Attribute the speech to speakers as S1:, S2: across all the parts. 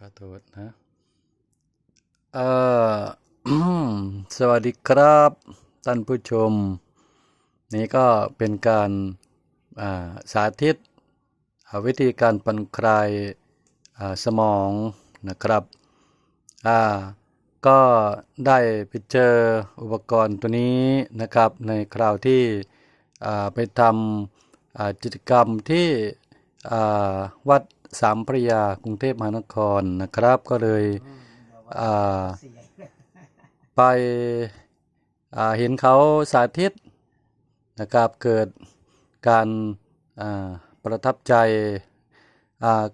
S1: ขอโทษนะเอ่อสวัสดีครับ ท่านผู้ชม นี่ก็เป็นการาสาธิตวิธีการผ่อนคลายาสมองนะครับอ่าก็ได้ไปเจออุปกรณ์ตัวนี้นะครับ ในคราวที่ไปทำกิจกรรมที่วัด สามพระยากรุงเทพมหานครนะครับ ก็เลยไปเห็นเขาสาธิตนะครับเกิดการประทับใจ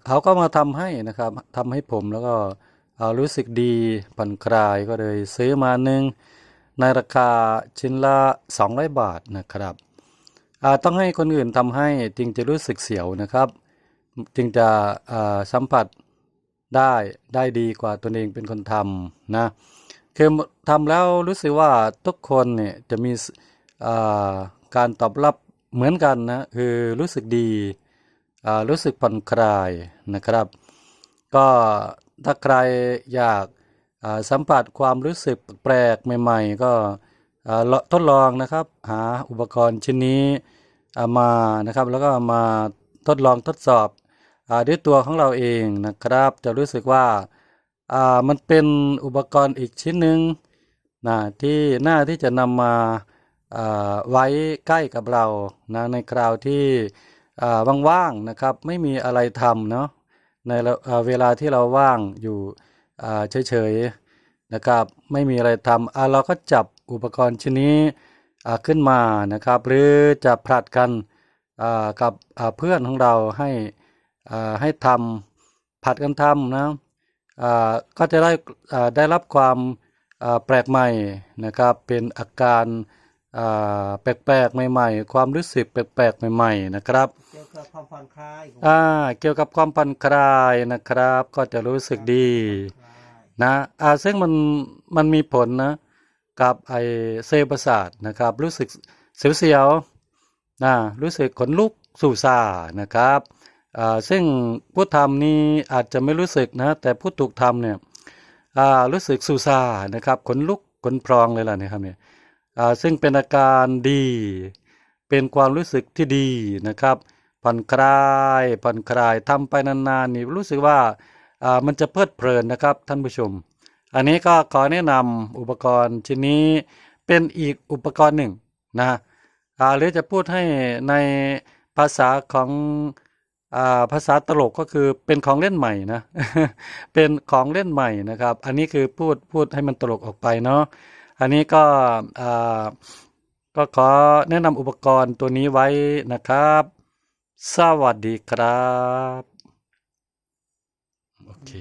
S1: เขาก็มาทำให้นะครับทำให้ผมแล้วก็รู้สึกดีผ่อนคลายก็เลยซื้อมาหนึ่งในราคาชิ้นละ 200 บาทนะครับต้องให้คนอื่นทำให้จึงจะรู้สึกเสียวนะครับ จึงจะสัมผัสได้ได้ดีกว่าตนเองเป็นคนทำนะคือทำแล้วรู้สึกว่าทุกคนเนี่ยจะมีการตอบรับเหมือนกันนะคือรู้สึกดีรู้สึกผ่อนคลายนะครับ ก็ถ้าใครอยากสัมผัสความรู้สึกแปลกใหม่ๆ ก็ทดลองนะครับหาอุปกรณ์ชิ้นนี้เอามานะครับ แล้วก็มาทดลองทดสอบ ด้วยตัวของเราเองนะครับ จะรู้สึกว่าามันเป็นอุปกรณ์อีกชิ้นหนึ่งนะที่น่าที่จะนำมาาไว้ใกล้กับเรานะในคราวที่ว่างๆนะครับ ไม่มีอะไรทำเนาะในเวลาที่เราว่างอยู่เฉยๆนะครับ ไม่มีอะไรทำเราก็จับอุปกรณ์ชิ้นนี้ขึ้นมานะครับ หรือจะผลัดกันกับเพื่อนของเราให้ ให้ทำผัดกันทำนะอ่าก็จะได้อ่าได้รับความอ่าแปลกใหม่นะครับเป็นอาการอ่าแปลกๆใหม่ ๆ ความรู้สึกแปลกๆใหม่ ๆ นะครับ
S2: เกี่ยวกับความผ่อนคลายของ
S1: อ่าเกี่ยวกับความผ่อนคลายนะครับ ก็จะรู้สึกดี
S2: คลาย
S1: นะอ่าซึ่งมันมันมีผลนะ กับไอเซลล์ประสาทนะครับ รู้สึกเสียวๆนะรู้สึกขนลุกสู่ซานะครับอ่า ซึ่งผู้ทำนี่อาจจะไม่รู้สึกนะ แต่ผู้ถูกทำเนี่ยรู้สึกสูซานะครับขนลุกขนพรองเลยล่ะนี่ยครับเนี่ยซึ่งเป็นอาการดี เป็นความรู้สึกที่ดีนะครับผ่อนคลายผ่อนคลายทำไปนานๆนี่รู้สึกว่ามันจะเพลิดเพลินนะครับท่านผู้ชม อันนี้ก็ขอแนะนำอุปกรณ์ชิ้นนี้เป็นอีกอุปกรณ์หนึ่งนะหรือจะพูดให้ในภาษาของ ภาษาตลกก็คือเป็นของเล่นใหม่นะ เป็นของเล่นใหม่นะครับ อันนี้คือพูดพูดให้มันตลกออกไปเนาะ อันนี้ก็อ่าก็ขอแนะนำอุปกรณ์ตัวนี้ไว้นะครับ สวัสดีครับ โอเค